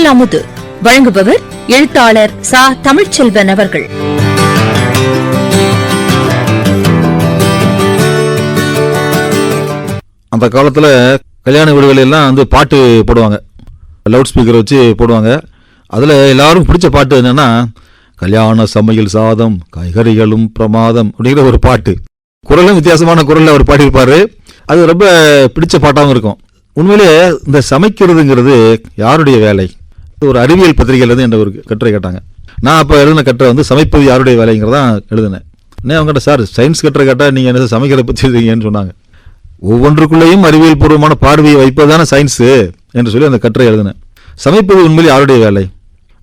இன்சொல் அமுது வழங்குபவர் எழுத்தாளர் சா தமிழ்ச்செல்வன் அவர்கள். அந்த காலத்தில் கல்யாண வீடுகள் எல்லாம் வந்து பாட்டு போடுவாங்க. லவுட் ஸ்பீக்கர் வச்சு போடுவாங்க. அதில் எல்லாரும் பிடிச்ச பாட்டு என்னன்னா கல்யாண சமையல் சாதம் காய்கறிகளும் பிரமாதம் அப்படிங்கிற ஒரு பாட்டு. குரலும் வித்தியாசமான குரலில் அவர் பாடியிருப்பார். அது ரொம்ப பிடிச்ச பாட்டாகவும் இருக்கும். உண்மையிலே இந்த சமைக்கிறதுங்கிறது யாருடைய வேலை? ஒரு அறிவியல் பத்திரிகையில இருந்து என்ற ஒரு கட்டுரை கேட்டாங்க. நான் அப்போ எழுதின கட்டுரை வந்து சமைப்பது யாருடைய வேலைங்கிறதான் எழுதினேன். நான் அவங்ககிட்ட சார் சயின்ஸ் கட்டுரை கேட்டால் நீங்கள் என்ன சமைக்கிறத பற்றி எழுதுறீங்கன்னு சொன்னாங்க. ஒவ்வொன்றுக்குள்ளேயும் அறிவியல் பூர்வமான பார்வையை வைப்பதான சயின்ஸு என்று சொல்லி அந்த கட்டுரை எழுதினேன். சமைப்பது உண்மையில் யாருடைய வேலை?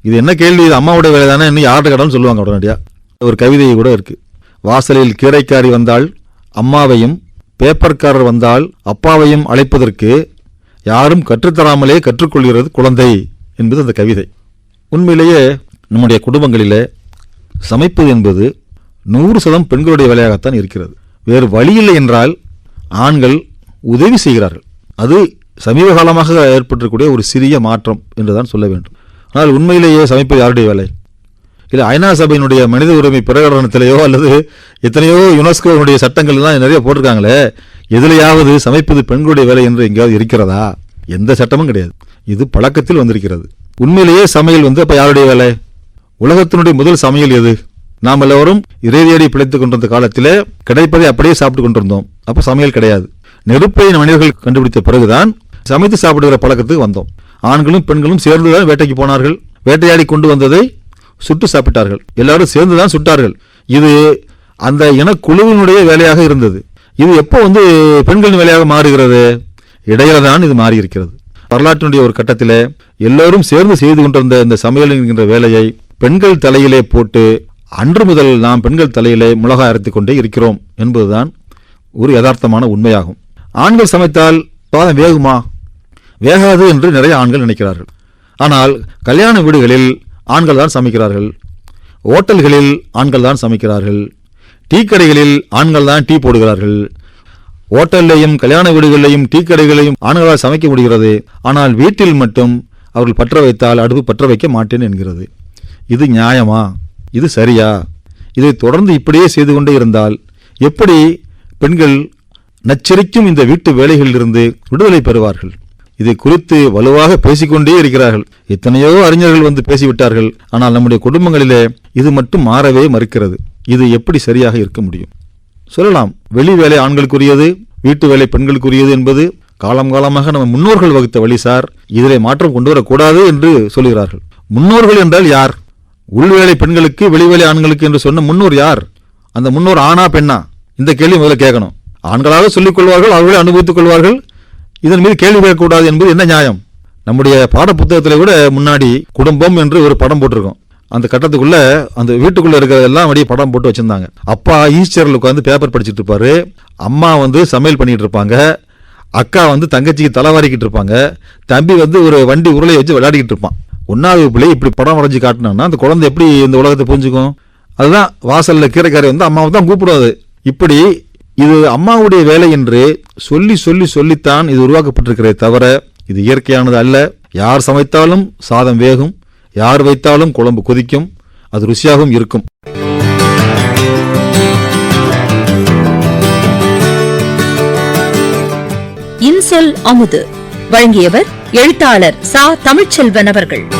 இது என்ன கேள்வி? இது அம்மாவுடைய வேலை தானே இன்னும் யார்கிட்ட கேட்டாலும் சொல்லுவாங்க உடனடியாக ஒரு கவிதை கூட இருக்குது வாசலில் கீரைக்காரி வந்தால் அம்மாவையும் பேப்பர்காரர் வந்தால் அப்பாவையும் அழைப்பதற்கு யாரும் கற்றுத்தராமலே கற்றுக்கொள்கிறது குழந்தை. என்பது அந்த கவிதை. உண்மையிலேயே நம்முடைய குடும்பங்களில் சமைப்பது என்பது நூறு சதம் பெண்களுடைய வேலையாகத்தான் இருக்கிறது. வேறு வழியில்லை என்றால் ஆண்கள் உதவி செய்கிறார்கள். அது சமீப காலமாக ஏற்பட்டிருக்கக்கூடிய ஒரு சிறிய மாற்றம் என்றுதான் சொல்ல வேண்டும். ஆனால் உண்மையிலேயே சமைப்பது யாருடைய வேலை? இல்லை ஐநா சபையினுடைய மனித உரிமை பிரகடனத்திலேயோ அல்லது எத்தனையோ யுனெஸ்கோனுடைய சட்டங்கள் தான் நிறைய போட்டிருக்காங்களே எதிலையாவது சமைப்பது பெண்களுடைய வேலை என்று எங்கேயாவது இருக்கிறதா? எந்த சட்டமும் கிடையாது. இது பழக்கத்தில் வந்திருக்கிறது. உண்மையிலேயே சமையல் வந்து அப்ப யாருடைய வேலை? உலகத்தினுடைய முதல் சமையல் எது? நாம் எல்லோரும் இறைவேடி பிழைத்துக் கொண்டிருந்த காலத்தில் கிடைப்பதை அப்படியே சாப்பிட்டு கொண்டிருந்தோம். அப்ப சமையல் கிடையாது. நெருப்பை மனிதர்கள் கண்டுபிடித்த பிறகுதான் சமைத்து சாப்பிடுகிற பழக்கத்துக்கு வந்தோம். ஆண்களும் பெண்களும் சேர்ந்துதான் வேட்டைக்கு போனார்கள். வேட்டையாடி கொண்டு வந்ததை சுட்டு சாப்பிட்டார்கள். எல்லாரும் சேர்ந்துதான் சுட்டார்கள். இது அந்த இனக்குழுவினுடைய வேலையாக இருந்தது. இது எப்போ வந்து பெண்களின் வேலையாக மாறுகிறது? இடையில தான் இது மாறி இருக்கிறது வரலாற்றினுடைய ஒரு கட்டத்தில் எல்லோரும் சேர்ந்து செய்து கொண்டிருந்த இந்த சமையல் என்கின்ற வேலையை பெண்கள் தலையிலே போட்டு அன்று முதல் நாம் பெண்கள் தலையிலே மிளகாய் அரைத்து கொண்டே இருக்கிறோம் என்பதுதான் ஒரு யதார்த்தமான உண்மையாகும். ஆண்கள் சமைத்தால் பாதம் வேகுமா? வேகாது என்று நிறைய ஆண்கள் நினைக்கிறார்கள். ஆனால் கல்யாண வீடுகளில் ஆண்கள் தான் சமைக்கிறார்கள். ஓட்டல்களில் ஆண்கள் தான் சமைக்கிறார்கள். டீ கடைகளில் ஆண்கள் தான் டீ போடுகிறார்கள். ஓட்டல்லையும் கல்யாண வீடுகளிலையும் டீ கடைகளையும் ஆண்களால் சமைக்க முடிகிறது. ஆனால் வீட்டில் மட்டும் அவர்கள் பற்ற வைத்தால் அடுப்பு பற்ற வைக்க மாட்டேன் என்கிறது. இது நியாயமா? இது சரியா? இதை தொடர்ந்து இப்படியே செய்து கொண்டே இருந்தால் எப்படி பெண்கள் நச்சரிக்கும் இந்த வீட்டு வேலைகளிலிருந்து விடுதலை பெறுவார்கள்? இதை குறித்து வலுவாக பேசிக்கொண்டே இருக்கிறார்கள். எத்தனையோ அறிஞர்கள் வந்து பேசிவிட்டார்கள். ஆனால் நம்முடைய குடும்பங்களிலே இது மட்டும் மாறவே மறுக்கிறது. இது எப்படி சரியாக இருக்க முடியும்? சொல்லலாம். வெளி வேலை ஆண்களுக்குரியது வீட்டு வேலை பெண்களுக்குரியது என்பது காலம் காலமாக நம்ம முன்னோர்கள் வகுத்த வழி சார். இதிலே மாற்றம் கொண்டு வரக்கூடாது என்று சொல்கிறார்கள். முன்னோர்கள் என்றால் யார்? உள்வேலை பெண்களுக்கு வெளிவேலை ஆண்களுக்கு என்று சொன்ன முன்னோர் யார்? அந்த முன்னோர் ஆணா பெண்ணா? இந்த கேள்வி முதல்ல கேட்கணும். ஆண்களாக சொல்லிக் கொள்வார்கள் அவர்களே அனுபவித்துக் கொள்வார்கள். இதன் மீது கேள்வி கேட்கக்கூடாது என்பது என்ன நியாயம்? நம்முடைய பாட புத்தகத்தில் கூட முன்னாடி குடும்பம் என்று ஒரு படம் போட்டிருக்கோம். அந்த கட்டத்துக்குள்ளே அந்த வீட்டுக்குள்ளே இருக்கிறதெல்லாம் அப்படியே படம் போட்டு வச்சுருந்தாங்க. அப்பா ஈஸ்டரில் உட்காந்து பேப்பர் படிச்சிட்டு இருப்பார். அம்மா வந்து சமையல் பண்ணிகிட்டு இருப்பாங்க. அக்கா வந்து தங்கச்சிக்கு தலைவாரிக்கிட்டு இருப்பாங்க. தம்பி வந்து ஒரு வண்டி உருளையை வச்சு விளையாடிக்கிட்டு இருப்பான். ஒன்றாவது பிள்ளை இப்படி படம் வரைஞ்சி காட்டினாங்கன்னா அந்த குழந்தை எப்படி இந்த உலகத்தை புரிஞ்சுக்கும்? அதுதான் வாசலில் கீரைக்காரி வந்து அம்மாவை தான் கூப்பிடுவாது இப்படி இது அம்மாவுடைய வேலை என்று சொல்லி சொல்லி சொல்லித்தான் இது உருவாக்கப்பட்டிருக்கிறதே தவிர இது இயற்கையானது அல்ல. யார் சமைத்தாலும் சாதம் வேகும். யார் வைத்தாலும் குழம்பு கொதிக்கும் அது ருசியாகவும் இருக்கும். இன்சொல் அமுது. வழங்கியவர் எழுத்தாளர் சா. தமிழ்ச்செல்வன் அவர்கள்.